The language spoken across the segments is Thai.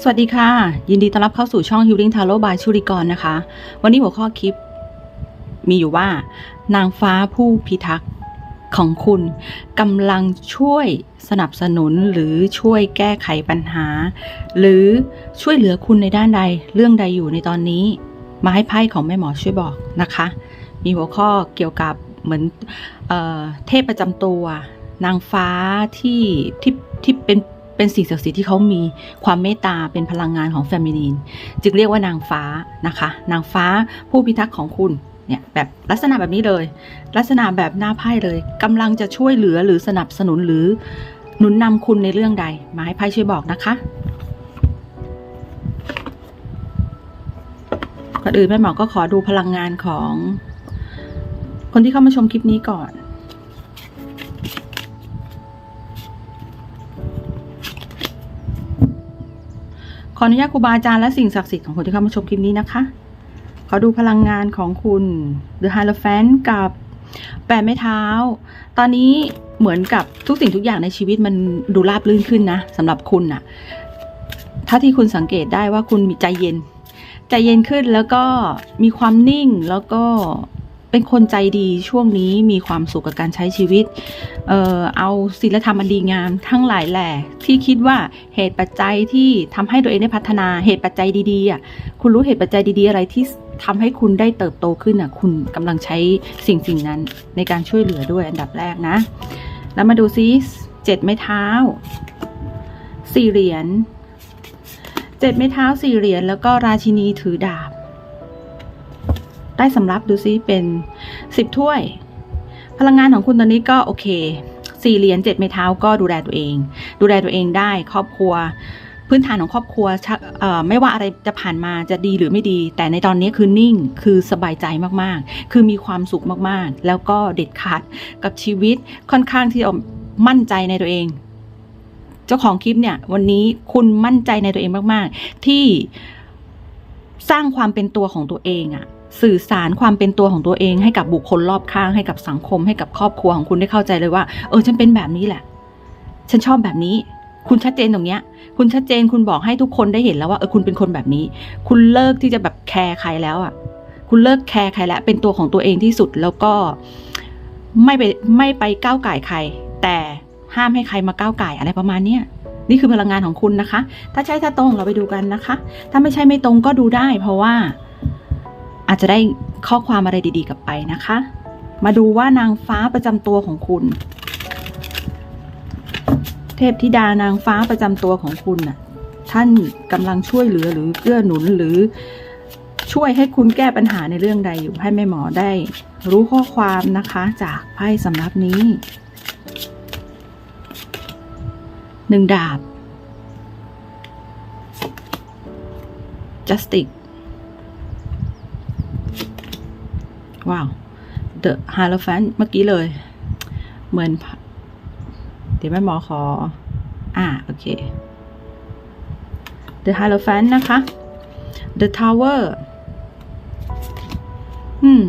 สวัสดีค่ะ ยินดีต้อนรับเข้าสู่ช่อง Healing Tarot by ชุริกรนะคะ วันนี้หัวข้อคลิป มีอยู่ว่า นางฟ้าผู้พิทักษ์ของคุณกำลังช่วยสนับสนุนหรือช่วยแก้ไขปัญหา หรือช่วยเหลือคุณในด้านใดเรื่องใดอยู่ในตอนนี้ มาให้ไพ่ของแม่หมอช่วยบอกนะคะ มีหัวข้อเกี่ยวกับเหมือนเออเทพประจำตัวนางฟ้าที่ที่ที่เป็น เป็นสิ่งศักดิ์สิทธิ์ที่เขามีความเมตตาเป็นพลังงานของแฟมินีนจึงเรียกว่านางฟ้านะคะ นางฟ้าผู้พิทักษ์ของคุณเนี่ยแบบลักษณะแบบนี้เลย ลักษณะแบบหน้าไพ่เลยกำลังจะช่วยเหลือหรือสนับสนุนหรือหนุนนำคุณในเรื่องใด มาให้ไพ่ช่วยบอกนะคะก่อนอื่นแม่หมอก็ขอดูพลังงานของ คนที่เข้ามาชมคลิปนี้ก่อน ออนุญาตครูบาอาจารย์และสิ่งศักดิ์สิทธิ์ของคนที่เข้ามาชมคลิปนี้นะคะ ขอดูพลังงานของคุณ The Hierophant กับแปดไม้เท้า ตอนนี้เหมือนกับทุกสิ่งทุกอย่างในชีวิตมันดูราบรื่นขึ้นนะสำหรับคุณน่ะถ้าที่คุณสังเกตได้ว่าคุณมีใจเย็น ใจเย็นขึ้นแล้วก็มีความนิ่งแล้วก็ เป็นคนใจดีช่วงนี้มีความสุขกับการใช้ชีวิต เอ่อเอาศีลธรรมอันดีงามทั้งหลายแหล่ที่คิดว่าเหตุปัจจัยที่ทำให้ตัวเองได้พัฒนาเหตุปัจจัยดีๆอะคุณรู้เหตุปัจจัยดีๆ อะไรที่ทำให้คุณได้เติบโตขึ้นอะคุณกำลังใช้สิ่งสิ่งนั้นในการช่วยเหลือด้วยอันดับแรกนะ แล้วมาดูซิเจ็ดไม้เท้าสี่เหรียญเจ็ดไม้เท้าสี่เหรียญแล้วก็ราชินีถือดาบ ได้สำรับดูซิเป็นสิบถ้วย พลังงานของคุณตอนนี้ก็โอเคสี่เหรียญเจ็ดไม้เท้าก็ดูแลตัวเอง ดูแลตัวเองได้ครอบครัว พื้นฐานของครอบครัวไม่ว่าอะไรจะผ่านมาจะดีหรือไม่ดี แต่ในตอนนี้คือนิ่งคือสบายใจมากๆ คือมีความสุขมากๆ แล้วก็เด็ดขาดกับชีวิตค่อนข้างที่จะมั่นใจในตัวเอง เจ้าของคลิปเนี่ย วันนี้คุณมั่นใจในตัวเองมาก ๆ ที่สร้างความเป็นตัวของตัวเองอะ สื่อสารความเป็นตัวของตัวเอง ให้กับบุคคลรอบข้างให้กับสังคม ให้กับครอบครัวของคุณได้เข้าใจเลยว่า เออฉันเป็นแบบนี้แหละ ฉันชอบแบบนี้ คุณชัดเจนตรงเนี้ย คุณชัดเจนคุณบอกให้ทุกคนได้เห็นแล้วว่าเออคุณเป็นคนแบบนี้ คุณเลิกที่จะแบบแคร์ใครแล้วอะ คุณเลิกแคร์ใครแล้วเป็นตัวของตัวเองที่สุดแล้วก็ไม่ไปไม่ไปก้าวไก่ใคร แต่ห้ามให้ใครมาก้าวไก่อะไรประมาณเนี้ยนี่คือพลังงานของคุณนะคะ ถ้าใช่ถ้าตรงเราไปดูกันนะคะ ถ้าไม่ใช่ไม่ตรงก็ดูได้ เพราะว่า อาจจะได้ข้อความอะไรดีๆ กลับไปนะคะ มาดูว่านางฟ้าประจำตัวของคุณ เทพธิดานางฟ้าประจำตัวของคุณน่ะ ท่านกำลังช่วยเหลือหรือเกื้อหนุนหรือช่วยให้คุณแก้ปัญหาในเรื่องใดอยู่ให้แม่หมอได้ รู้ข้อความนะคะจากไพ่สำรับนี้หนึ่งดาบ justice ว้าว The Hierophant เมื่อกี้เลย เหมือน เดี๋ยวแม่หมอขอ อ่า โอเค The Hierophant นะคะ The Tower อืม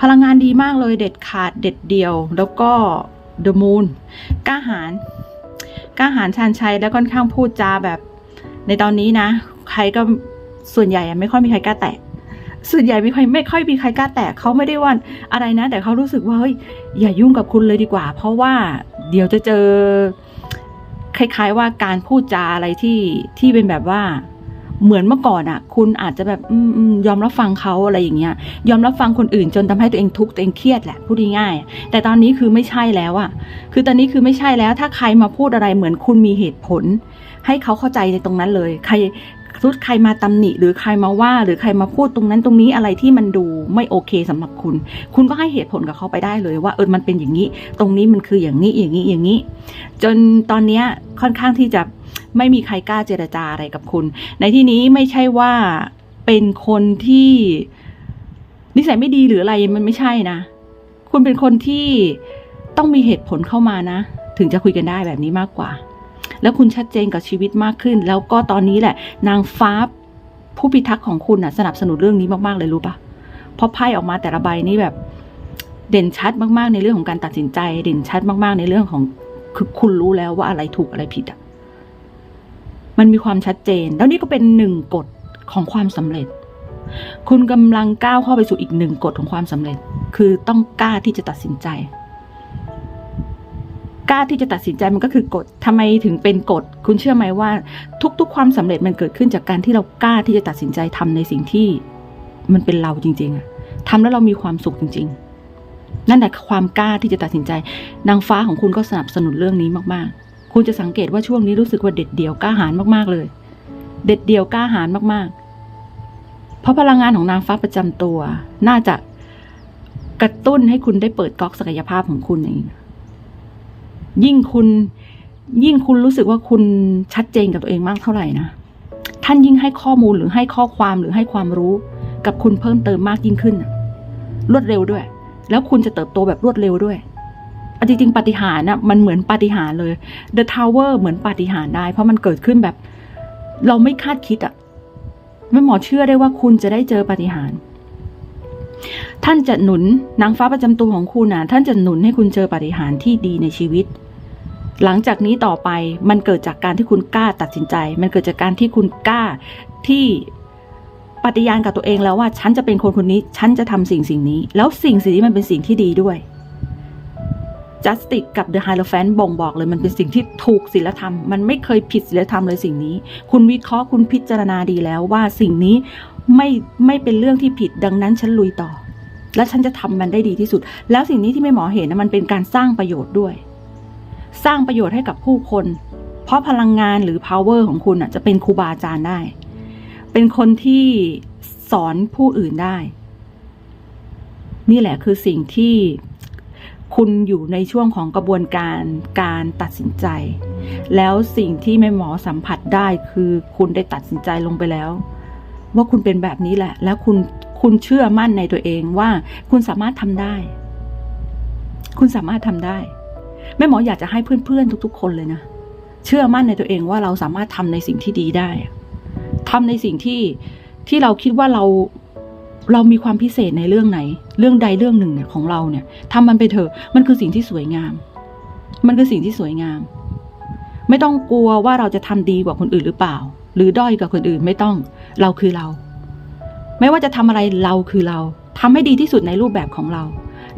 พลังงานดีมากเลยเด็ดขาดเด็ดเดียว แล้วก็ The Moon กล้าหาญกล้าหาญชาญชัยแล้วค่อนข้างพูดจาแบบ ในตอนนี้นะ ใครก็ส่วนใหญ่ไม่ค่อยมีใครกล้าแตะ ส่วนใหญ่ไม่ค่อยไม่ค่อยมีใครกล้าแตะเขาไม่ได้ว่าอะไรนะ แต่เขารู้สึกว่าเฮ้ยอย่ายุ่งกับคุณเลยดีกว่า เพราะว่าเดี๋ยวจะเจอ คล้าย ๆ ว่าการพูดจาอะไรที่ที่เป็นแบบว่าเหมือนเมื่อก่อนอะคุณอาจจะแบบอยอมรับฟังเขาอะไรอย่างเงี้ย ยอมรับฟังคนอื่นจนทำให้ตัวเองทุกข์ตัวเองเครียดแหละพูดง่ายๆแต่ตอนนี้คือไม่ใช่แล้วอะคือตอนนี้คือไม่ใช่แล้ว ถ้าใครมาพูดอะไรเหมือนคุณมีเหตุผล ให้เขาเข้าใจในตรงนั้นเลย ใคร ทุกใครมาตำหนิ หรือใครมาว่า หรือใครมาพูดตรงนั้นตรงนี้อะไรที่มันดูไม่โอเคสำหรับคุณ คุณก็ให้เหตุผลกับเขาไปได้เลยว่าเออมันเป็นอย่างนี้ ตรงนี้มันคืออย่างนี้อย่างนี้อย่างนี้ จนตอนเนี้ยค่อนข้างที่จะไม่มีใครกล้าเจรจาอะไรกับคุณ ในที่นี้ไม่ใช่ว่าเป็นคนที่นิสัยไม่ดีหรืออะไรมันไม่ใช่นะ คุณเป็นคนที่ต้องมีเหตุผลเข้ามานะ ถึงจะคุยกันได้แบบนี้มากกว่า แล้วคุณชัดเจนกับชีวิตมากขึ้น แล้วก็ตอนนี้แหละ นางฟ้าผู้พิทักษ์ของคุณน่ะสนับสนุนเรื่องนี้มากๆเลยรู้ปะเพราะไพ่ออกมาแต่ละใบนี่แบบ เด่นชัดมากๆในเรื่องของการตัดสินใจ เด่นชัดมากๆในเรื่องของคือคุณรู้แล้วว่าอะไรถูกอะไรผิดอะมันมีความชัดเจน แล้วนี่ก็เป็นหนึ่งกฎของความสำเร็จ คุณกำลังก้าวเข้าไปสู่อีกหนึ่งกฎของความสำเร็จ คือต้องกล้าที่จะตัดสินใจ กล้าที่จะตัดสินใจมันก็คือกฎทำไมถึงเป็นกฎ คุณเชื่อไหมว่า ทุกๆ ความสำเร็จมันเกิดขึ้นจากการที่เรากล้าที่จะตัดสินใจทำในสิ่งที่ มันเป็นเราจริงๆอะทำแล้วเรามีความสุขจริง ๆ นั่นแหละความกล้าที่จะตัดสินใจ นางฟ้าของคุณก็สนับสนุนเรื่องนี้มากๆ คุณจะสังเกตว่าช่วงนี้รู้สึกว่าเด็ดเดี่ยวกล้าหาญมากๆเลย เด็ดเดี่ยวกล้าหาญมากๆ เพราะพลังงานของนางฟ้าประจำตัว น่าจะกระตุ้นให้คุณได้เปิดก๊อกศักยภาพของคุณเอง ยิ่งคุณยิ่งคุณรู้สึกว่าคุณชัดเจนกับตัวเองมากเท่าไหร่นะท่านยิ่งให้ข้อมูลหรือให้ข้อความหรือให้ความรู้กับคุณเพิ่มเติมมากยิ่งขึ้น รวดเร็วด้วย แล้วคุณจะเติบโตแบบรวดเร็วด้วยเอาจริงๆปาฏิหารนะมันเหมือนปาฏิหาริย์เลย The Tower เหมือนปาฏิหารได้ เพราะมันเกิดขึ้นแบบ เราไม่คาดคิดอะแม่หมอเชื่อได้ว่าคุณจะได้เจอปาฏิหารท่านจะหนุนนางฟ้าประจำตัวของคุณน่ะท่านจะหนุนให้คุณเจอปาฏิหารที่ดีในชีวิต หลังจากนี้ต่อไปมันเกิดจากการที่คุณกล้าตัดสินใจ มันเกิดจากการที่คุณกล้าที่ปฏิญาณกับตัวเองแล้วว่า ฉันจะเป็นคนคนนี้ ฉันจะทำสิ่งสิ่งนี้ แล้วสิ่งสิ่งนี้มันเป็นสิ่งที่ดีด้วย Justice กับ The Hierophant บ่งบอกเลยมันเป็นสิ่งที่ถูกศีลธรรม มันไม่เคยผิดศีลธรรมเลยสิ่งนี้ คุณวิเคราะห์คุณพิจารณาดีแล้วว่าสิ่งนี้ไม่ไม่เป็นเรื่องที่ผิดดังนั้นฉันลุยต่อ และฉันจะทำมันได้ดีที่สุด แล้วสิ่งนี้ที่ไม่หมอเห็นนะมันเป็นการสร้างประโยชน์ด้วย สร้างประโยชน์ให้กับผู้คน เพราะพลังงานหรือ power ของคุณอะจะเป็นครูบาอาจารย์ได้ เป็นคนที่สอนผู้อื่นได้ นี่แหละคือสิ่งที่คุณอยู่ในช่วงของกระบวนการการตัดสินใจ แล้วสิ่งที่แม่หมอสัมผัสได้คือคุณได้ตัดสินใจลงไปแล้ว ว่าคุณเป็นแบบนี้แหละ แล้วคุณคุณเชื่อมั่นในตัวเองว่าคุณสามารถทำได้ คุณสามารถทำได้ แม่หมออยากจะให้เพื่อนๆ ทุกๆ คนเลยนะ เชื่อมั่นในตัวเองว่าเราสามารถทำในสิ่งที่ดีได้ทำในสิ่งที่ที่เราคิดว่าเราเรามีความพิเศษในเรื่องไหน เรื่องใดเรื่องหนึ่งเนี่ยของเราเนี่ยทำมันไปเถอะมันคือสิ่งที่สวยงาม มันคือสิ่งที่สวยงาม ไม่ต้องกลัวว่าเราจะทำดีกว่าคนอื่นหรือเปล่า หรือด้อยกว่าคนอื่นไม่ต้อง เราคือเรา ไม่ว่าจะทำอะไรเราคือเราทำให้ดีที่สุดในรูปแบบของเรา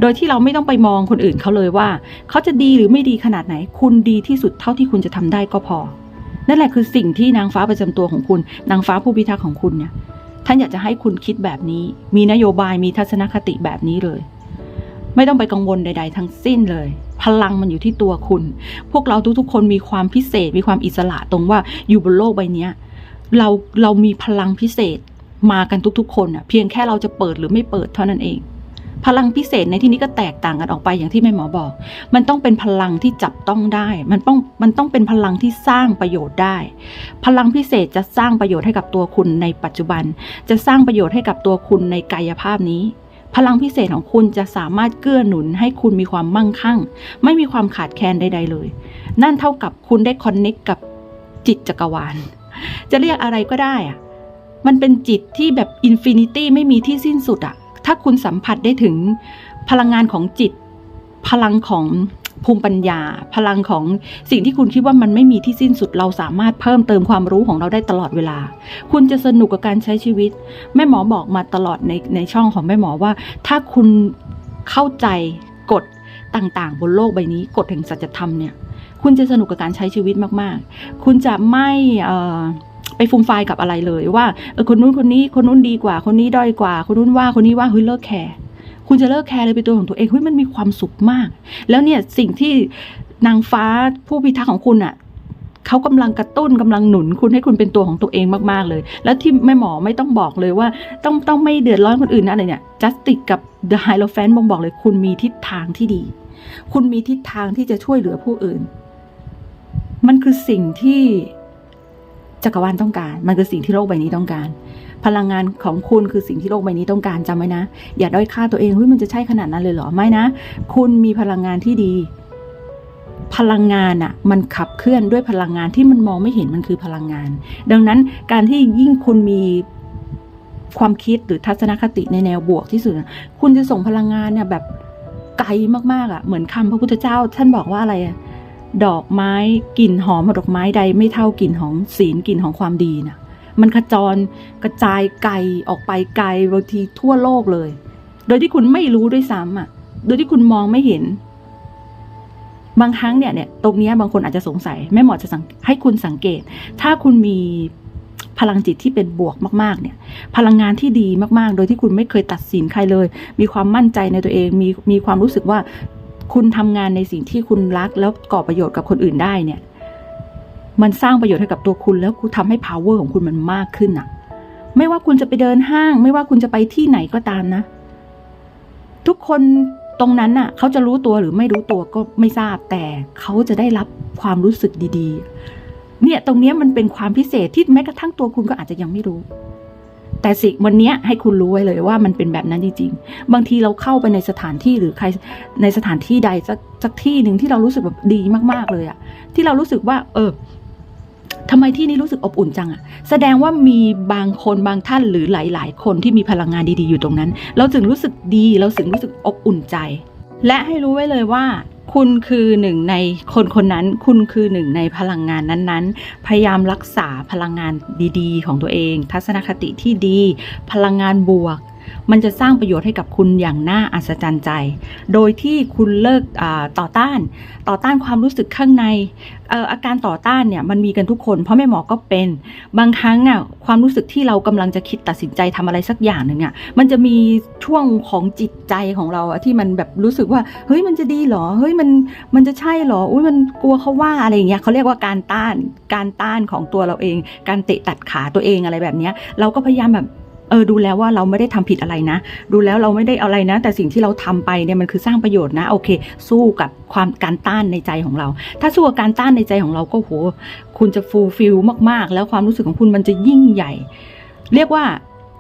โดยที่เราไม่ต้องไปมองคนอื่นเขาเลยว่า เขาจะดีหรือไม่ดีขนาดไหน คุณดีที่สุดเท่าที่คุณจะทำได้ก็พอ นั่นแหละคือสิ่งที่นางฟ้าประจำตัวของคุณ นางฟ้าผู้พิทักษ์ของคุณเนี่ย ท่านอยากจะให้คุณคิดแบบนี้ มีนโยบาย มีทัศนคติแบบนี้เลย ไม่ต้องไปกังวลใด ๆ ทั้งสิ้นเลย พลังมันอยู่ที่ตัวคุณ พวกเราทุกๆคนมีความพิเศษ มีความอิสระตรงว่าอยู่บนโลกใบนี้เราเรามีพลังพิเศษมากันทุกๆ คนอะเพียงแค่เราจะเปิดหรือไม่เปิดเท่านั้นเอง พลังพิเศษในที่นี้ก็แตกต่างกันออกไปอย่างที่แม่หมอบอก มันต้องเป็นพลังที่จับต้องได้ มันต้องมันต้องเป็นพลังที่สร้างประโยชน์ได้ พลังพิเศษจะสร้างประโยชน์ให้กับตัวคุณในปัจจุบัน จะสร้างประโยชน์ให้กับตัวคุณในกายภาพนี้ พลังพิเศษของคุณจะสามารถเกื้อหนุนให้คุณมีความมั่งคั่ง ไม่มีความขาดแคลนใด ๆ เลย นั่นเท่ากับคุณได้คอนเน็กกับจิตจักรวาล จะเรียกอะไรก็ได้อะมันเป็นจิตที่แบบอินฟินิตี้ไม่มีที่สิ้นสุดอะ ถ้าคุณสัมผัสได้ถึงพลังงานของจิต พลังของภูมิปัญญา พลังของสิ่งที่คุณคิดว่ามันไม่มีที่สิ้นสุดเราสามารถเพิ่มเติมความรู้ของเราได้ตลอดเวลา คุณจะสนุกกับการใช้ชีวิต แม่หมอบอกมาตลอดในในช่องของแม่หมอว่า ถ้าคุณเข้าใจกฎต่างๆ บนโลกใบนี้กฎแห่งสัจธรรมเนี่ย คุณจะสนุกกับการใช้ชีวิตมากๆ คุณจะไม่เอ่อ ไปฟูมไฟายกับอะไรเลยว่าเออคนนู้นคนนี้คนนู้นดีกว่า คนนี้ด้อยกว่า คนนู้นว่าคนนี้ว่าเฮ้ยเลิกแคร์คุณจะเลิกแคร์เลยเป็นตัวของตัวเองเฮ้ยมันมีความสุขมาก แล้วเนี่ยสิ่งที่นางฟ้าผู้พิทักษ์ของคุณอะเขากำลังกระตุ้นกำลังหนุนคุณให้คุณเป็นตัวของตัวเองมากๆเลย แล้วที่แม่หมอไม่ต้องบอกเลยว่า ต้องต้องไม่เดือดร้อนคนอื่นนะอะไรเนี่ยจัสติกกับ The h i e r o p h a n t บ่งบอกเลย คุณมีทิศทางที่ดี คุณมีทิศทางที่จะช่วยเหลือผู้อื่น มันคือสิ่งที่ จักรวาลต้องการ มันคือสิ่งที่โลกใบนี้ต้องการ พลังงานของคุณคือสิ่งที่โลกใบนี้ต้องการจำไว้นะ อย่าด้อยค่าตัวเองเฮ้ยมันจะใช่ขนาดนั้นเลยเหรอไม่นะ คุณมีพลังงานที่ดี พลังงานอะมันขับเคลื่อนด้วยพลังงานที่มันมองไม่เห็นมันคือพลังงาน ดังนั้นการที่ยิ่งคุณมีความคิดหรือทัศนคติในแนวบวกที่สุด คุณจะส่งพลังงานเนี่ยแบบไกลมากๆอะเหมือนคำพระพุทธเจ้า ท่านบอกว่าอะไรอะ ดอกไม้กลิ่นหอมของดอกไม้ใดไม่เท่ากลิ่นของศีลกลิ่นของความดีนะมันขจรกระจายไกลออกไปไกลบางทีทั่วโลกเลย โดยที่คุณไม่รู้ด้วยซ้ำอะ โดยที่คุณมองไม่เห็น บางครั้งเนี่ยเนี่ยตรงนี้บางคนอาจจะสงสัยแม่หมอจะสังให้คุณสังเกต ถ้าคุณมีพลังจิตที่เป็นบวกมากๆ เนี่ย พลังงานที่ดีมากๆ โดยที่คุณไม่เคยตัดสินใครเลย มีความมั่นใจในตัวเอง มีมีความรู้สึกว่า คุณทำงานในสิ่งที่คุณรัก แล้วก่อประโยชน์กับคนอื่นได้เนี่ย มันสร้างประโยชน์ให้กับตัวคุณ แล้วคุณทำให้ power ของคุณมันมากขึ้นอะไม่ว่าคุณจะไปเดินห้าง ไม่ว่าคุณจะไปที่ไหนก็ตามนะ ทุกคนตรงนั้นน่ะ เขาจะรู้ตัวหรือไม่รู้ตัวก็ไม่ทราบแต่เขาจะได้รับความรู้สึกดี ๆ เนี่ยตรงนี้มันเป็นความพิเศษที่แม้กระทั่งตัวคุณก็อาจจะยังไม่รู้ แต่สิ่งวันนี้ให้คุณรู้ไว้เลยว่ามันเป็นแบบนั้นจริงๆ บางทีเราเข้าไปในสถานที่หรือใครในสถานที่ใดสักสักที่หนึ่งที่เรารู้สึกแบบดีมากๆเลยอะที่เรารู้สึกว่า เออทำไมที่นี้รู้สึกอบอุ่นจังอะแสดงว่ามีบางคนบางท่านหรือหลาย ๆ คนที่มีพลังงานดีๆอยู่ตรงนั้น เราถึงรู้สึกดี เราถึงรู้สึกอบอุ่นใจ และให้รู้ไว้เลยว่า คุณคือหนึ่งในคนคนนั้น คุณคือหนึ่งในพลังงานนั้นๆ พยายามรักษาพลังงานดีๆ ของตัวเอง ทัศนคติที่ดี พลังงานบวก มันจะสร้างประโยชน์ให้กับคุณอย่างน่าอัศจรรย์ใจ โดยที่คุณเลิกต่อต้าน ต่อต้านความรู้สึกข้างในอาการต่อต้านเนี่ยมันมีกันทุกคน เพราะแม่หมอก็เป็น บางครั้งอะความรู้สึกที่เรากำลังจะคิดตัดสินใจทำอะไรสักอย่างหนึ่งอะมันจะมีช่วงของจิตใจของเราที่มันแบบรู้สึกว่าเฮ้ยมันจะดีเหรอเฮ้ยมันมันจะใช่เหรออุ้ยมันกลัวเขาว่าอะไรอย่างเงี้ยเขาเรียกว่าการต้านการต้านของตัวเราเอง การเตะตัดขาตัวเองอะไรแบบเนี้ยเราก็พยายามแบบ เออดูแล้วว่าเราไม่ได้ทำผิดอะไรนะ ดูแล้วเราไม่ได้อะไรนะ แต่สิ่งที่เราทำไปเนี่ยมันคือสร้างประโยชน์นะโอเค สู้กับความการต้านในใจของเรา ถ้าสู้กับการต้านในใจของเราก็โหคุณจะฟูลฟิลมากๆ แล้วความรู้สึกของคุณมันจะยิ่งใหญ่ เรียกว่า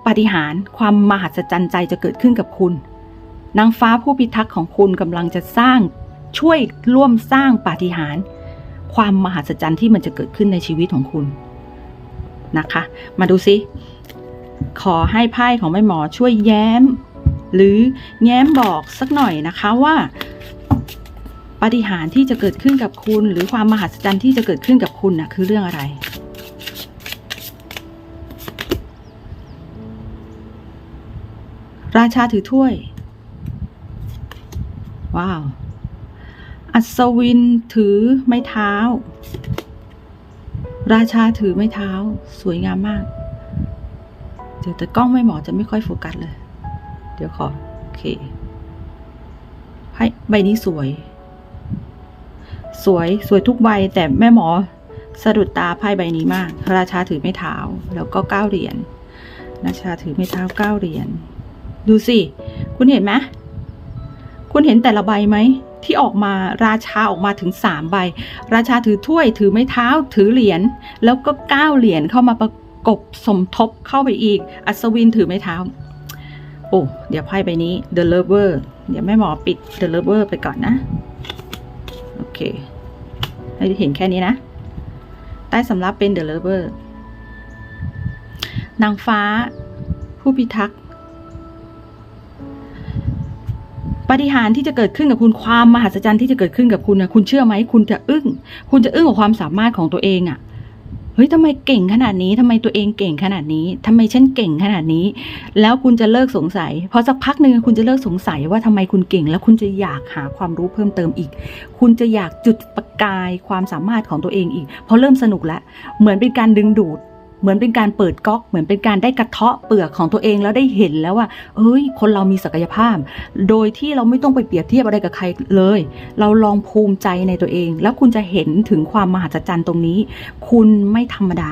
ปาฏิหาริย์ความมหัศจรรย์ใจจะเกิดขึ้นกับคุณนางฟ้าผู้พิทักษ์ของคุณกำลังจะสร้างช่วยร่วมสร้างปาฏิหาริย์ความมหัศจรรย์ที่มันจะเกิดขึ้นในชีวิตของคุณนะคะ มาดูซิ ขอให้ไพ่ของแม่หมอช่วยแย้ม หรือแง้มบอกสักหน่อยนะคะว่าปาฏิหาริย์ที่จะเกิดขึ้นกับคุณ หรือความมหัศจรรย์ที่จะเกิดขึ้นกับคุณนะคือเรื่องอะไร ราชาถือถ้วย ว้าว อัศวินถือไม้เท้า ราชาถือไม้เท้า สวยงามมาก ดี๋ยวแต่กล้องไม่หมอจะไม่ค่อยโฟกัสเลย เดี๋ยวขอ โอเคไพ่ใบนี้สวย สวยสวยทุกใบแต่แม่หมอสะดุดตาไพ่ใบนี้มาก ราชาถือไม้เท้า แล้วก็เก้าเหรียญราชาถือไม้เท้าเก้าเหรียญดูสิ คุณเห็นไหมคุณเห็นแต่ละใบไหมที่ออกมาราชาออกมาถึงสามใบ ราชาถือถ้วยถือไม้เท้าถือเหรียญแล้วก็เก้าเหรียญเข้ามาประ กบสมทบเข้าไปอีก อัศวินถือไม้เท้า โอ้ เดี๋ยวไพ่ใบนี้ The Lover เดี๋ยวแม่หมอปิด The Lover ไปก่อนนะ โอเค ให้เห็นแค่นี้นะ ใต้สำรับเป็น The Lover นางฟ้า ผู้พิทักษ์ปาฏิหาริย์ที่จะเกิดขึ้นกับคุณความมหัศจรรย์ที่จะเกิดขึ้นกับคุณนะคุณเชื่อไหมคุณจะอึ้ง คุณจะอึ้งกับความสามารถของตัวเองอะ่ะ ฮ้ยทำไมเก่งขนาดนี้ทำไมตัวเองเก่งขนาดนี้ทำไมฉันเก่งขนาดนี้ แล้วคุณจะเลิกสงสัยพอสักพักหนึ่งคุณจะเลิกสงสัยว่าทำไมคุณเก่ง แล้วคุณจะอยากหาความรู้เพิ่มเติมอีก คุณจะอยากจุดประกายความสามารถของตัวเองอีกพอเริ่มสนุกแล้วเหมือนเป็นการดึงดูด เหมือนเป็นการเปิดก๊อก เหมือนเป็นการได้กระเทาะเปลือกของตัวเองแล้วได้เห็นแล้วว่าเอ้ย คนเรามีศักยภาพ โดยที่เราไม่ต้องไปเปรียบเทียบอะไรกับใครเลย เราลองภูมิใจในตัวเอง แล้วคุณจะเห็นถึงความมหัศจรรย์ตรงนี้ คุณไม่ธรรมดา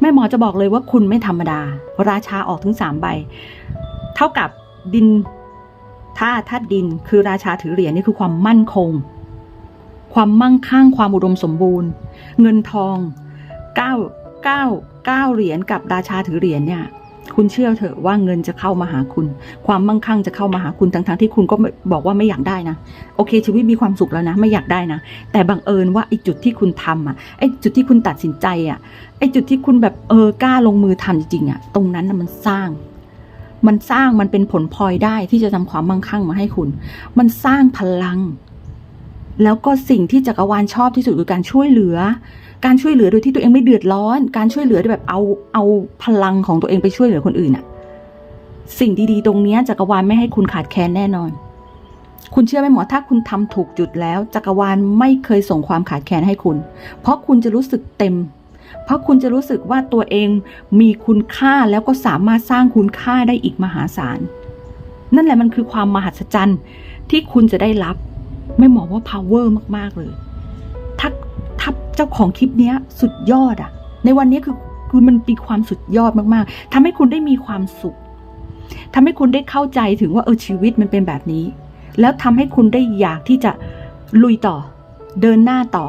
แม่หมอจะบอกเลยว่าคุณไม่ธรรมดา ราชาออกถึงสามใบ เท่ากับดินถ้าธาตุดิน คือราชาถือเหรียญนี่คือความมั่นคง ความมั่งคั่งความอุดมสมบูรณ์ เงินทองเก้าเก้า เก้าเหรียญกับราชาถือเหรียญเนี่ย คุณเชื่อเถอะว่าเงินจะเข้ามาหาคุณ ความมั่งคั่งจะเข้ามาหาคุณทั้งๆที่คุณก็บอกว่าไม่อยากได้นะ โอเค ชีวิตมีความสุขแล้วนะ ไม่อยากได้นะ แต่บังเอิญว่าไอ้จุดที่คุณทำอะไอ้จุดที่คุณตัดสินใจอะไอ้จุดที่คุณแบบเออกล้าลงมือทำจริงๆอะตรงนั้นน่ะมันสร้างมันสร้างมันเป็นผลพลอยได้ที่จะทำความมั่งคั่งมาให้คุณ มันสร้างพลัง แล้วก็สิ่งที่จักรวาลชอบที่สุดคือการช่วยเหลือ การช่วยเหลือโดยที่ตัวเองไม่เดือดร้อน การช่วยเหลือแบบเอาเอาพลังของตัวเองไปช่วยเหลือคนอื่นอะสิ่งดีๆ ตรงนี้จักรวาลไม่ให้คุณขาดแคลนแน่นอน คุณเชื่อไหมหมอถ้าคุณทำถูกจุดแล้ว จักรวาลไม่เคยส่งความขาดแคลนให้คุณ เพราะคุณจะรู้สึกเต็ม เพราะคุณจะรู้สึกว่าตัวเองมีคุณค่าแล้วก็สามารถสร้างคุณค่าได้อีกมหาศาล นั่นแหละมันคือความมหัศจรรย์ที่คุณจะได้รับ ไม่หมอว่า power มาก ๆ เลย ถ้าถ้าเจ้าของคลิปเนี้ยสุดยอดอะในวันนี้คือคือมันมีความสุดยอดมากๆทำให้คุณได้มีความสุขทำให้คุณได้เข้าใจถึงว่าเออชีวิตมันเป็นแบบนี้ แล้วทำให้คุณได้อยากที่จะลุยต่อ เดินหน้าต่อ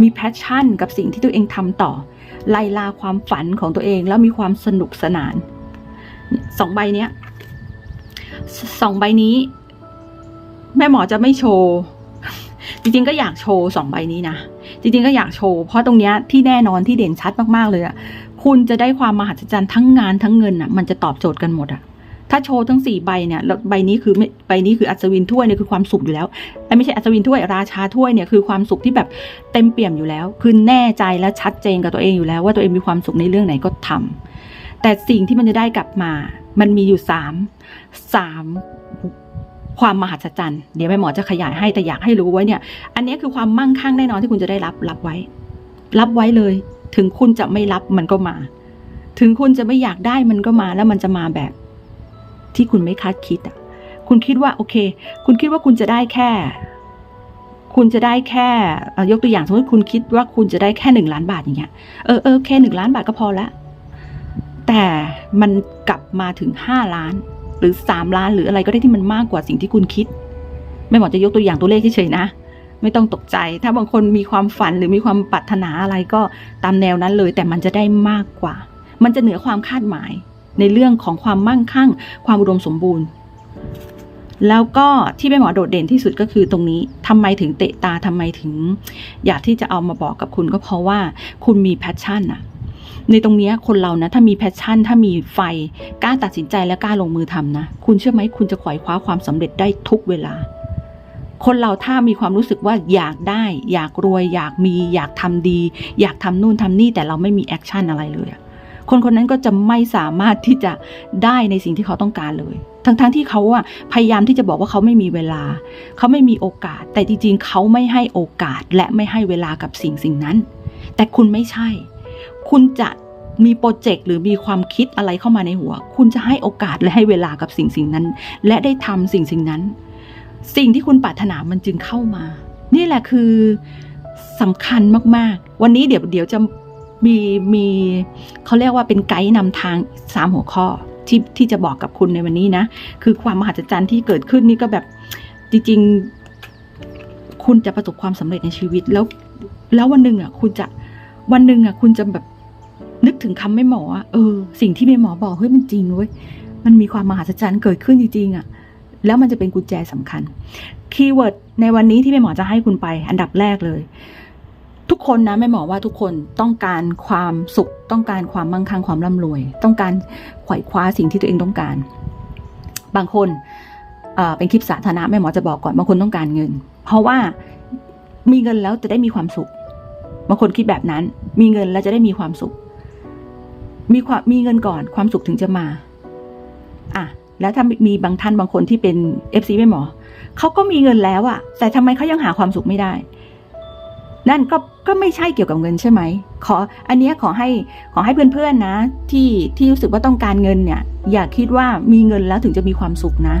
มีแพชชั่นกับสิ่งที่ตัวเองทำต่อ ไล่ลาความฝันของตัวเองแล้วมีความสนุกสนานสองใบเนี้ยสองใบนี้ แม่หมอจะไม่โชว์ จริงๆก็อยากโชว์สองใบนี้นะ จริงๆก็อยากโชว์ เพราะตรงเนี้ยที่แน่นอนที่เด่นชัดมากๆเลยอะคุณจะได้ความมหัศจรรย์ทั้งงานทั้งเงินอะมันจะตอบโจทย์กันหมดอะถ้าโชว์ทั้งสี่ใบเนี่ยแล้วใบนี้คือใบนี้คืออัศวินถ้วยเนี่ยคือความสุขอยู่แล้วเอ้ไม่ใช่อัศวินถ้วยราชาถ้วยเนี่ยคือความสุขที่แบบเต็มเปี่ยมอยู่แล้วคือแน่ใจและชัดเจนกับตัวเองอยู่แล้ว ว่าตัวเองมีความสุขในเรื่องไหนก็ทำแต่สิ่งที่มันจะได้กลับมา มันมีอยู่สามสาม ความมหัศจรรย์เดี๋ยวแม่หมอจะขยายให้แต่อยากให้รู้ไว้เนี่ย อันนี้คือความมั่งคั่งแน่นอนที่คุณจะได้รับรับไว้ รับไว้เลย ถึงคุณจะไม่รับมันก็มา ถึงคุณจะไม่อยากได้มันก็มาแล้วมันจะมาแบบ ที่คุณไม่คาดคิดอะ คุณคิดว่าโอเค คุณคิดว่าคุณจะได้แค่ คุณจะได้แค่ยกตัวอย่างสมมติคุณคิดว่าคุณจะได้แค่หนึ่งล้านบาทอย่างเงี้ยเออเออแค่หนึ่งล้านบาทก็พอละแต่มันกลับมาถึงห้าล้าน หรือสามล้านหรืออะไรก็ได้ที่มันมากกว่าสิ่งที่คุณคิด ไม่หมอจะยกตัวอย่างตัวเลขเฉยๆนะ ไม่ต้องตกใจ ถ้าบางคนมีความฝันหรือมีความปรารถนาอะไรก็ตามแนวนั้นเลย แต่มันจะได้มากกว่า มันจะเหนือความคาดหมาย ในเรื่องของความมั่งคั่ง ความอุดมสมบูรณ์ แล้วก็ที่แม่หมอโดดเด่นที่สุดก็คือตรงนี้ทำไมถึงเตะตาทำไมถึง อยากที่จะเอามาบอกกับคุณก็เพราะว่าคุณมีแพชชั่นอะ ในตรงนี้คนเรานะ ถ้ามีแพชชั่น ถ้ามีไฟกล้าตัดสินใจและกล้าลงมือทำนะ คุณเชื่อไหมคุณจะขวายคว้าความสำเร็จได้ทุกเวลา คนเราถ้ามีความรู้สึกว่าอยากได้ อยากรวย อยากมี อยากทำดี อยากทำนู่นทำนี่แต่เราไม่มีแอคชั่นอะไรเลยคนคนนั้นก็จะไม่สามารถที่จะได้ในสิ่งที่เขาต้องการเลย ทั้งๆทที่เขาอะพยายามที่จะบอกว่าเขาไม่มีเวลา เขาไม่มีโอกาส แต่จริงๆ เขาไม่ให้โอกาสและไม่ให้เวลากับสิ่งสิ่งนั้น แต่คุณไม่ใช่ คุณจะมีโปรเจกต์หรือมีความคิดอะไรเข้ามาในหัว คุณจะให้โอกาสและให้เวลากับสิ่งสิ่งนั้น และได้ทำสิ่งสิ่งนั้น สิ่งที่คุณปรารถนามันจึงเข้ามา นี่แหละคือสำคัญมากๆ วันนี้เดี๋ยวเดี๋ยวจะมีมีเขาเรียกว่าเป็นไกด์นำทางสามหัวข้อที่ที่จะบอกกับคุณในวันนี้นะ คือความมหัศจรรย์ที่เกิดขึ้นนี่ก็แบบจริงๆ คุณจะประสบความสำเร็จในชีวิตแล้ว แล้ววันหนึ่งอะคุณจะวันหนึ่งอะคุณจะแบบ นึกถึงคำแม่หมออะเออสิ่งที่แม่หมอบอกเฮ้ยมันจริงเว้ยมันมีความมหัศจรรย์เกิดขึ้นจริงๆอะแล้วมันจะเป็นกุญแจสำคัญคีย์เวิร์ดในวันนี้ที่แม่หมอจะให้คุณไป อันดับแรกเลย ทุกคนนะแม่หมอว่าทุกคนต้องการความสุข ต้องการความมั่งคั่งความร่ำรวย ต้องการไขว่คว้าสิ่งที่ตัวเองต้องการ บางคนเอ่อเป็นคลิปสาธารณะแม่หมอจะบอกก่อนบางคนต้องการเงิน เพราะว่ามีเงินแล้วจะได้มีความสุขบางคนคิดแบบนั้น มีเงินแล้วจะได้มีความสุข มีความมีเงินก่อนความสุขถึงจะมาอะแล้วถ้ามีบางท่านบางคนที่เป็นเอฟซีไม่หมอเขาก็มีเงินแล้วอะแต่ทำไมเขายังหาความสุขไม่ได้ นั่นก็ก็ไม่ใช่เกี่ยวกับเงินใช่ไหมขออันเนี้ยขอให้ขอให้เพื่อนๆนะ ที่ที่รู้สึกว่าต้องการเงินเนี่ย อย่าคิดว่ามีเงินแล้วถึงจะมีความสุขนะ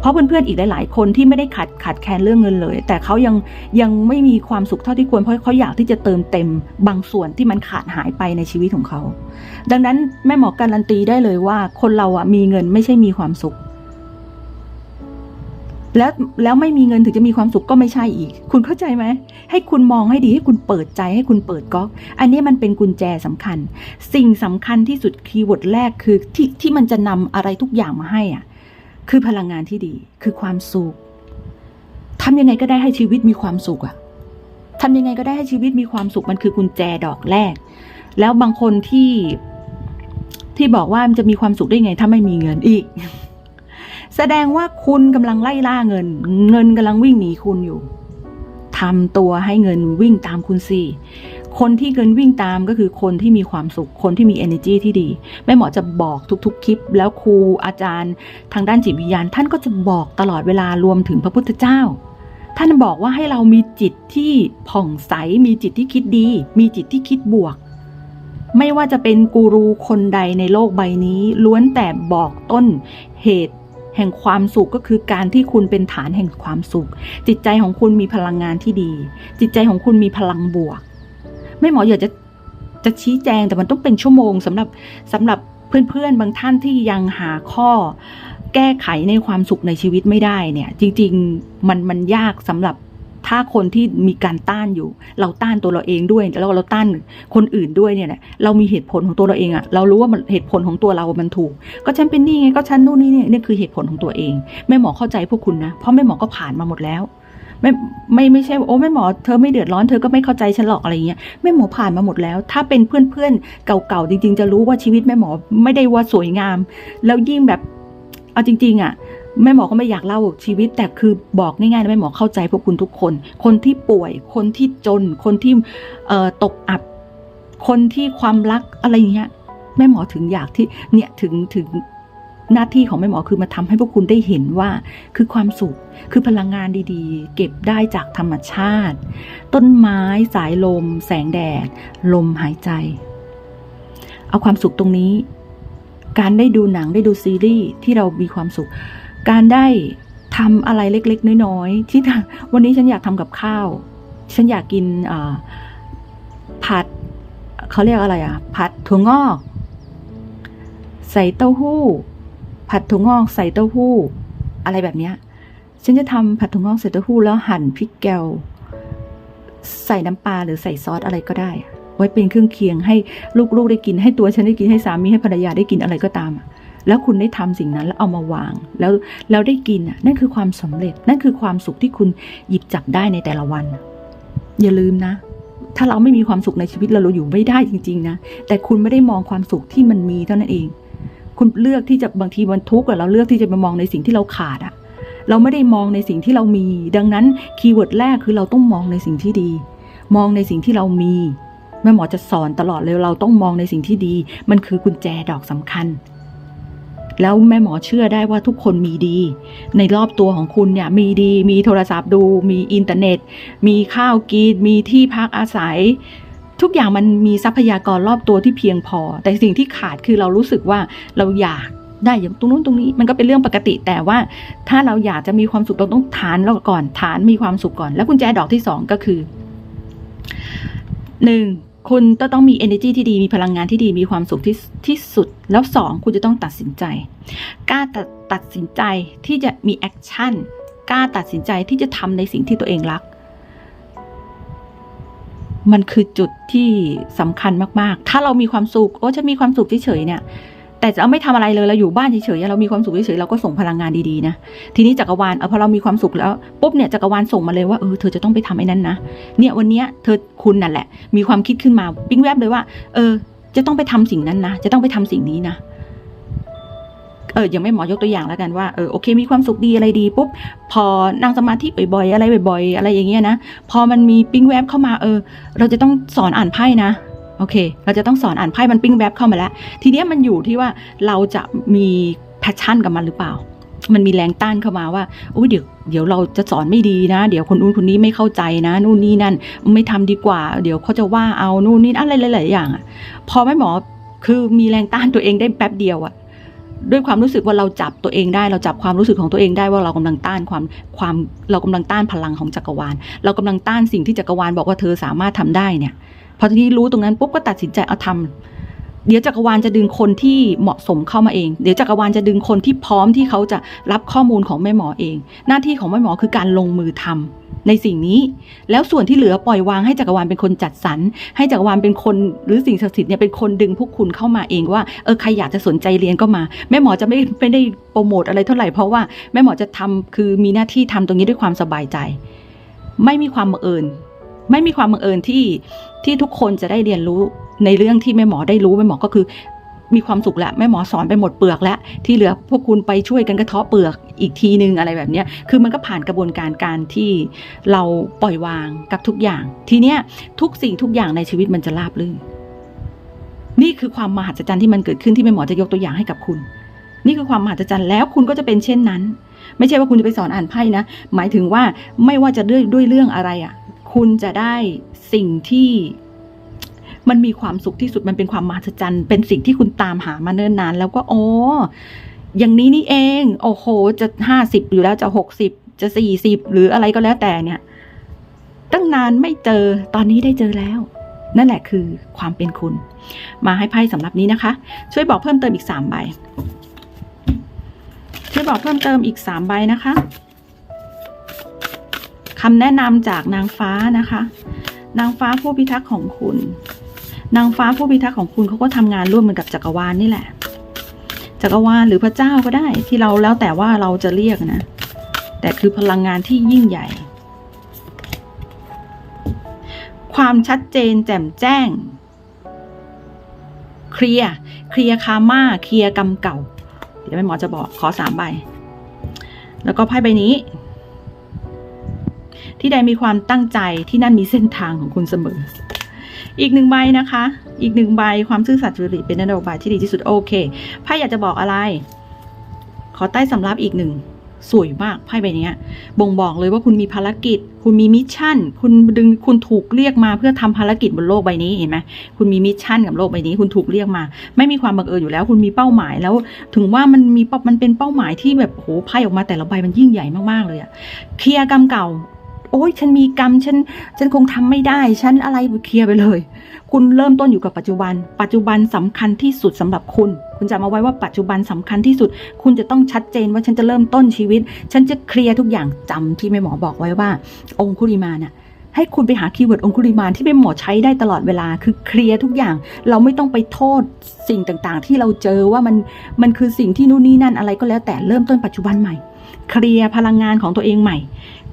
เพราะเพื่อนๆอีกหลาย ๆ คนที่ไม่ได้ขาดขาดแคลนเรื่องเงินเลย แต่เขายังยังไม่มีความสุขเท่าที่ควรเพราะเขาอยากที่จะเติมเต็มบางส่วนที่มันขาดหายไปในชีวิตของเขา ดังนั้นแม่หมอการันตีได้เลยว่า คนเราอะมีเงินไม่ใช่มีความสุข แล้วแล้วไม่มีเงินถึงจะมีความสุขก็ไม่ใช่อีก คุณเข้าใจไหมให้คุณมองให้ดีให้คุณเปิดใจให้คุณเปิดก๊อกอันนี้มันเป็นกุญแจสำคัญ สิ่งสำคัญที่สุดคีย์เวิร์ดแรกคือที่ที่มันจะนำอะไรทุกอย่างมาให้อะ คือพลังงานที่ดี คือความสุขทำยังไงก็ได้ให้ชีวิตมีความสุขอะทำยังไงก็ได้ให้ชีวิตมีความสุขมันคือกุญแจดอกแรก แล้วบางคนที่ที่บอกว่ามันจะมีความสุขได้ไง ถ้าไม่มีเงินอีก แสดงว่าคุณกำลังไล่ล่าเงิน เงินกำลังวิ่งหนีคุณอยู่ทำตัวให้เงินวิ่งตามคุณสิ คนที่เงินวิ่งตามก็คือคนที่มีความสุข คนที่มี energy ที่ดี แม่หมอจะบอกทุกๆ คลิป แล้วครูอาจารย์ ทางด้านจิตวิญญาณ ท่านก็จะบอกตลอดเวลารวมถึงพระพุทธเจ้า ท่านบอกว่าให้เรามีจิตที่ผ่องใส มีจิตที่คิดดี มีจิตที่คิดบวก ไม่ว่าจะเป็นกูรูคนใดในโลกใบนี้ ล้วนแต่บอกต้นเหตุแห่งความสุขก็คือการที่คุณเป็นฐานแห่งความสุข จิตใจของคุณมีพลังงานที่ดี จิตใจของคุณมีพลังบวก ไม่หมออยากจะจะชี้แจงแต่มันต้องเป็นชั่วโมงสำหรับสำหรับเพื่อนๆ บางท่านที่ยังหาข้อ แก้ไขในความสุขในชีวิตไม่ได้เนี่ย จริง ๆ มันมันยากสำหรับถ้าคนที่มีการต้านอยู่ เราต้านตัวเราเองด้วยแล้วเราต้านคนอื่นด้วยเนี่ยเรามีเหตุผลของตัวเราเองอะเรารู้ว่าเหตุผลของตัวเรา มันถูก ก็ฉันเป็นนี่ไงก็ฉันนู่นนี่เนี่ยนี่คือเหตุผลของตัวเองแม่หมอเข้าใจพวกคุณนะเพราะแม่หมอก็ผ่านมาหมดแล้ว ไม่ไม่ไม่ใช่โอ้แม่หมอเธอไม่เดือดร้อนเธอก็ไม่เข้าใจฉันหรอกอะไรเงี้ยแม่หมอผ่านมาหมดแล้ว ถ้าเป็นเพื่อนๆเก่าๆจริง ๆ จะรู้ว่าชีวิตแม่หมอไม่ได้ว่าสวยงาม แล้วยิ่งแบบเอาจริง ๆ อะแม่หมอก็ไม่อยากเล่าชีวิต แต่คือบอกง่ายๆนะแม่หมอเข้าใจพวกคุณทุกคน คนที่ป่วย คนที่จน คนที่เตกอับ คนที่ความรักอะไรเงี้ยแม่หมอถึงอยากที่เนี่ยถึงถึง หน้าที่ของแม่หมอคือมาทำให้พวกคุณได้เห็นว่า คือความสุขคือพลังงานดีๆ เก็บได้จากธรรมชาติ ต้นไม้สายลม แสงแดด ลมหายใจ เอาความสุขตรงนี้ การได้ดูหนังได้ดูซีรีส์ที่เรามีความสุข การได้ทำอะไรเล็ก ๆ น้อยๆที่วันนี้ฉันอยากทำกับข้าว ฉันอยากกินผัดเขาเรียกอะไรอะ ผัดถั่วงอก ใส่เต้าหู้ ผัดถั่วงอกใส่เต้าหู้ อะไรแบบเนี้ยฉันจะทำผัดถั่วงอกใส่เต้าหู้แล้วหั่นพริกแกวใส่น้ำปลาหรือใส่ซอสอะไรก็ได้ ไว้เป็นเครื่องเคียงให้ลูกๆได้กินให้ตัวฉันได้กินให้สามีให้ภรรยาได้กินอะไรก็ตามแล้วคุณได้ทำสิ่งนั้นแล้วเอามาวาง แล้วแล้วได้กินนั่นคือความสำเร็จนั่นคือความสุขที่คุณหยิบจับได้ในแต่ละวัน อย่าลืมนะ ถ้าเราไม่มีความสุขในชีวิตเราเราอยู่ไม่ได้จริง ๆ นะ แต่คุณไม่ได้มองความสุขที่มันมีเท่านั้นเอง คุณเลือกที่จะบางทีมันทุกข์อะเราเลือกที่จะไปมองในสิ่งที่เราขาดอะเราไม่ได้มองในสิ่งที่เรามี ดังนั้นคีย์เวิร์ดแรกคือเราต้องมองในสิ่งที่ดี มองในสิ่งที่เรามีแม่หมอจะสอนตลอดเลยเราต้องมองในสิ่งที่ดี มันคือกุญแจดอกสำคัญ แล้วแม่หมอเชื่อได้ว่าทุกคนมีดี ในรอบตัวของคุณเนี่ยมีดี มีโทรศัพท์ดู มีอินเทอร์เน็ต มีข้าวกินมีที่พักอาศัย ทุกอย่างมันมีทรัพยากรรอบตัวที่เพียงพอ แต่สิ่งที่ขาดคือเรารู้สึกว่าเราอยากได้อย่างตรงนู้นตรงนี้มันก็เป็นเรื่องปกติแต่ว่า ถ้าเราอยากจะมีความสุขเราต้องฐานเราก่อนฐานมีความสุขก่อน แล้วกุญแจดอกที่สองก็คือหนึ่งคุณจะต้องมี energy ที่ดีมีพลังงานที่ดีมีความสุขที่ที่สุด แล้วสองคุณจะต้องตัดสินใจกล้าตัดตัดสินใจที่จะมีแอคชั่นกล้าตัดสินใจที่จะทำในสิ่งที่ตัวเองรัก มันคือจุดที่สำคัญมากๆ ถ้าเรามีความสุข โอ้ฉันมีความสุขเฉยๆเนี่ย แต่จะเอาไม่ทำอะไรเลย เราอยู่บ้านเฉยๆ เรามีความสุขเฉยๆ เราก็ส่งพลังงานดีๆ นะ ทีนี้จักรวาล เออพอเรามีความสุขแล้วปุ๊บเนี่ยจักรวาลส่งมาเลยว่าเออเธอจะต้องไปทำไอ้นั้นนะ เนี่ยวันเนี้ยเธอคุณนั่นแหละ มีความคิดขึ้นมาปิ้งแวบเลยว่า เออ จะต้องไปทำสิ่งนั้นนะ จะต้องไปทำสิ่งนี้นะ เออยังไม่หมอยกตัวอย่างแล้วกันว่าเออโอเคมีความสุขดีอะไรดีปุ๊บพอนั่งสมาธิบ่อยๆอะไรบ่อยๆ อะไรอย่างเงี้ยนะพอมันมีปิ้งแวบเข้ามาเออ เราจะต้องสอนอ่านไพ่นะโอเค เราจะต้องสอนอ่านไพ่มันปิ้งแวบเข้ามาแล้ว ทีเนี้ยมันอยู่ที่ว่าเราจะมีแพชชั่นกับมันหรือเปล่า มันมีแรงต้านเข้ามาว่าอุ้ยเดี๋ยวเดี๋ยวเราจะสอนไม่ดีนะ เดี๋ยวคนนู้นคนนี้ไม่เข้าใจนะ นู่นนี่นั่น ไม่ทำดีกว่า เดี๋ยวเขาจะว่าเอานู่นนี่อะไรหลายๆอย่างอะพอแม่หมอคือมีแรงต้านตัวเองได้แป๊บเดียวอะ ด้วยความรู้สึกว่าเราจับตัวเองได้ เราจับความรู้สึกของตัวเองได้ว่าเรากำลังต้านความความเรากำลังต้านพลังของจักรวาล เรากำลังต้านสิ่งที่จักรวาลบอกว่าเธอสามารถทำได้เนี่ยพอทีนี้รู้ตรงนั้นปุ๊บก็ตัดสินใจเอาทำ เดี๋ยวจักรวาลจะดึงคนที่เหมาะสมเข้ามาเอง เดี๋ยวจักรวาลจะดึงคนที่พร้อมที่เขาจะรับข้อมูลของแม่หมอเอง หน้าที่ของแม่หมอคือการลงมือทำในสิ่งนี้แล้วส่วนที่เหลือปล่อยวางให้จักรวาลเป็นคนจัดสรรให้จักรวาลเป็นคนหรือสิ่งศักดิ์สิทธิ์เนี่ยเป็นคนดึงพวกคุณเข้ามาเองว่าเออใครอยากจะสนใจเรียนก็มา แม่หมอจะไม่ไม่ได้โปรโมทอะไรเท่าไหร่เพราะว่าแม่หมอจะทำคือมีหน้าที่ทำตรงนี้ด้วยความสบายใจ ไม่มีความบังเอิญ ไม่มีความบังเอิญที่ ที่ทุกคนจะได้เรียนรู้ในเรื่องที่แม่หมอได้รู้แม่หมอก็คือ มีความสุขแล้วแม่หมอสอนไปหมดเปลือกแล้ว ที่เหลือพวกคุณไปช่วยกันกระเทาะเปลือกอีกทีนึงอะไรแบบนี้คือมันก็ผ่านกระบวนการการที่เราปล่อยวางกับทุกอย่าง ทีเนี้ยทุกสิ่งทุกอย่างในชีวิตมันจะราบรื่นนี่คือความมหัศจรรย์ที่มันเกิดขึ้นที่แม่หมอจะยกตัวอย่างให้กับคุณ นี่คือความมหัศจรรย์แล้วคุณก็จะเป็นเช่นนั้น ไม่ใช่ว่าคุณจะไปสอนอ่านไพ่นะ หมายถึงว่าไม่ว่าจะด้วยด้วยเรื่องอะไรอะ่ะ คุณจะได้สิ่งที่มันมีความสุขที่สุดมันเป็นความมหัศจรรย์ เป็นสิ่งที่คุณตามหามาเนิ่นนาน แล้วก็โอ้อย่างนี้นี่เอง โอ้โห จะห้าสิบอยู่แล้วจะหกสิบจะสี่สิบหรืออะไรก็แล้วแต่เนี่ย ตั้งนานไม่เจอตอนนี้ได้เจอแล้ว นั่นแหละคือความเป็นคุณ มาให้ไพ่สำหรับนี้นะคะ ช่วยบอกเพิ่มเติมอีกสามใบช่วยบอกเพิ่มเติมอีกสามใบนะคะ คำแนะนำจากนางฟ้านะคะ นางฟ้าผู้พิทักษ์ของคุณ นางฟ้าผู้พิทักษ์ของคุณเขาก็ทำงานร่วมกันกับจักรวาลนี่แหละ จักรวาลหรือพระเจ้าก็ได้ที่เราแล้วแต่ว่าเราจะเรียกนะ แต่คือพลังงานที่ยิ่งใหญ่ ความชัดเจนแจ่มแจ้ง เคลียร์เคลียร์คาม่าเคลียร์กรรมเก่า เดี๋ยวแม่หมอจะบอกขอสามใบแล้วก็ไพ่ใบนี้ ที่ใดมีความตั้งใจที่นั่นมีเส้นทางของคุณเสมอ อีกหนึ่งใบนะคะ อีกหนึ่งใบความซื่อสัตย์จริตเป็นนโยบายที่ดีที่สุดโอเคไพ่อยากจะบอกอะไร ขอใต้สำรับอีกหนึ่งสวยมากไพ่ใบนี้บ่งบอกเลยว่าคุณมีภารกิจ คุณมีมิชชั่น คุณดึงคุณถูกเรียกมาเพื่อทำภารกิจบนโลกใบนี้เห็นไหมคุณมีมิชชั่นกับโลกใบนี้ คุณถูกเรียกมา ไม่มีความบังเอิญอยู่แล้ว คุณมีเป้าหมายแล้ว ถึงว่ามันมีเป้ามันเป็นเป้าหมายที่แบบโหไพ่ออกมาแต่ละใบมันยิ่งใหญ่มากๆเลยอะเคลียร์กรรมเก่า โอ้ยฉันมีกรรมฉันฉันคงทำไม่ได้ ฉันอะไรเคลียร์ไปเลย คุณเริ่มต้นอยู่กับปัจจุบัน ปัจจุบันสำคัญที่สุดสำหรับคุณ คุณจำเอาไว้ว่าปัจจุบันสำคัญที่สุด คุณจะต้องชัดเจนว่าฉันจะเริ่มต้นชีวิต ฉันจะเคลียร์ทุกอย่างจำที่แม่หมอบอกไว้ว่า องคุริมาน่ะให้คุณไปหาคีย์เวิร์ดองคุริมานที่แม่หมอใช้ได้ตลอดเวลาคือเคลียร์ทุกอย่าง เราไม่ต้องไปโทษสิ่งต่างๆ ที่เราเจอว่ามันมันคือสิ่งที่นู่นนี่นั่นอะไรก็แล้วแต่เริ่มต้นปัจจุบันใหม่ เคลียร์พลังงานของตัวเองใหม่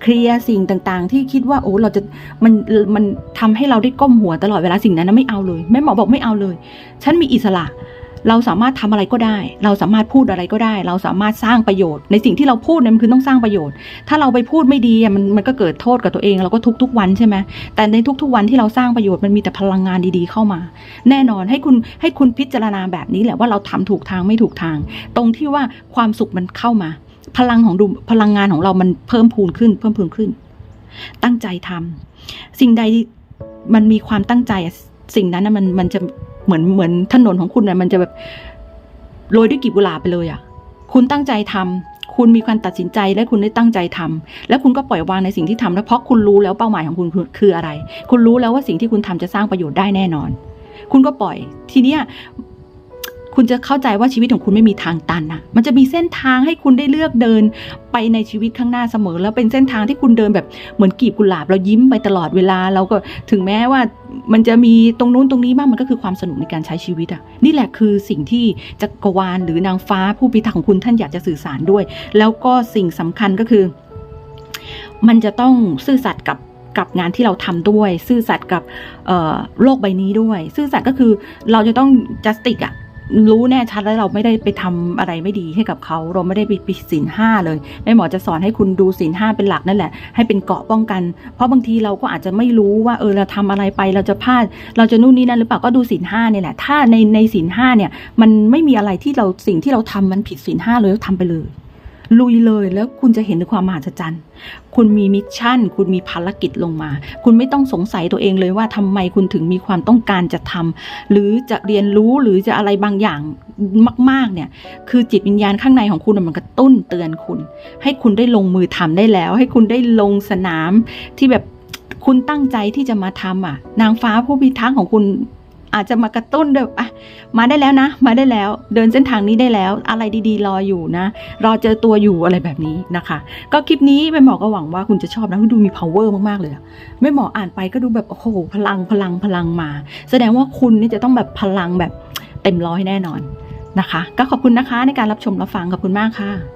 เคลียร์สิ่งต่างๆ ที่คิดว่าโอ้เราจะมันมันทำให้เราได้ก้มหัวตลอดเวลาสิ่งนั้นนะไม่เอาเลยแม่หมอบอกไม่เอาเลย ฉันมีอิสระ เราสามารถทำอะไรก็ได้ เราสามารถพูดอะไรก็ได้ เราสามารถสร้างประโยชน์ ในสิ่งที่เราพูดเนี่ยมันคือต้องสร้างประโยชน์ ถ้าเราไปพูดไม่ดีมันมันก็เกิดโทษกับตัวเองเราก็ทุกทุกวันใช่ไหมแต่ในทุกๆวันที่เราสร้างประโยชน์มันมีแต่พลังงานดีๆเข้ามา แน่นอนให้คุณให้คุณพิจารณาแบบนี้แหละว่าเราทำถูกทางไม่ถูกทาง ตรงที่ว่าความสุขมันเข้ามา พลังของดูพลังงานของเรามันเพิ่มพูนขึ้น เพิ่มพูนขึ้น ตั้งใจทำสิ่งใดมันมีความตั้งใจสิ่งนั้นนะมันมันจะเหมือนเหมือนถนนของคุณนะมันจะแบบโรยด้วยกีบกุหลาบไปเลยอะ่ะ คุณตั้งใจทำคุณมีความตัดสินใจและคุณได้ตั้งใจทำแล้วคุณก็ปล่อยวางในสิ่งที่ทำแล้วเพราะคุณรู้แล้วเป้าหมายของคุณคืออะไร คุณรู้แล้วว่าสิ่งที่คุณทำจะสร้างประโยชน์ได้แน่นอน คุณก็ปล่อย ทีเนี้ย คุณจะเข้าใจว่าชีวิตของคุณไม่มีทางตันนะมันจะมีเส้นทางให้คุณได้เลือกเดินไปในชีวิตข้างหน้าเสมอ แล้วเป็นเส้นทางที่คุณเดินแบบเหมือนกีบกุหลาบเรายิ้มไปตลอดเวลา เราก็ถึงแม้ว่ามันจะมีตรงนู้นตรงนี้บ้างมันก็คือความสนุกในการใช้ชีวิตอะนี่แหละคือสิ่งที่จักรวาลหรือนางฟ้าผู้พิทักษ์ของคุณท่านอยากจะสื่อสารด้วย แล้วก็สิ่งสำคัญก็คือ มันจะต้องซื่อสัตย์กับกับงานที่เราทำด้วย ซื่อสัตย์กับโลกใบนี้ด้วย ซื่อสัตย์ก็คือเราจะต้อง justice อะ รู้แน่ชัดแล้วเราไม่ได้ไปทำอะไรไม่ดีให้กับเขาเราไม่ได้ไปปิดศีลห้าเลยแม่หมอจะสอนให้คุณดูศีลห้าเป็นหลักนั่นแหละ ให้เป็นเกาะป้องกัน เพราะบางทีเราก็อาจจะไม่รู้ว่าเออเราทำอะไรไปเราจะพลาด เราจะนู่นนี่นั่นหรือเปล่าก็ดูศีลห้าเนี่ยแหละถ้าในในศีลห้าเนี่ยมันไม่มีอะไรที่เราสิ่งที่เราทำมันผิดศีลห้าเลยก็ทำไปเลย ลุยเลยแล้วคุณจะเห็นความมหัศจรรย์ คุณมีมิชชั่น คุณมีภารกิจลงมา คุณไม่ต้องสงสัยตัวเองเลยว่าทำไมคุณถึงมีความต้องการจะทำหรือจะเรียนรู้หรือจะอะไรบางอย่างมาก ๆ เนี่ย คือจิตวิญญาณข้างในของคุณมันกระตุ้นเตือนคุณ ให้คุณได้ลงมือทำได้แล้ว ให้คุณได้ลงสนามที่แบบคุณตั้งใจที่จะมาทำอะ นางฟ้าผู้พิทักษ์ของคุณ อาจจะมากระตุ้นแบบอะมาได้แล้วนะ มาได้แล้ว เดินเส้นทางนี้ได้แล้ว อะไรดีๆ รออยู่นะ รอเจอตัวอยู่อะไรแบบนี้นะคะ ก็คลิปนี้แม่หมอก็หวังว่าคุณจะชอบนะดูมี power มากๆเลยอะแม่หมออ่านไปก็ดูแบบโอ้โหพลังพลังพลังมา แสดงว่าคุณนี่จะต้องแบบพลังแบบเต็มร้อยแน่นอนนะคะ ก็ขอบคุณนะคะในการรับชมรับฟังขอบคุณมากค่ะ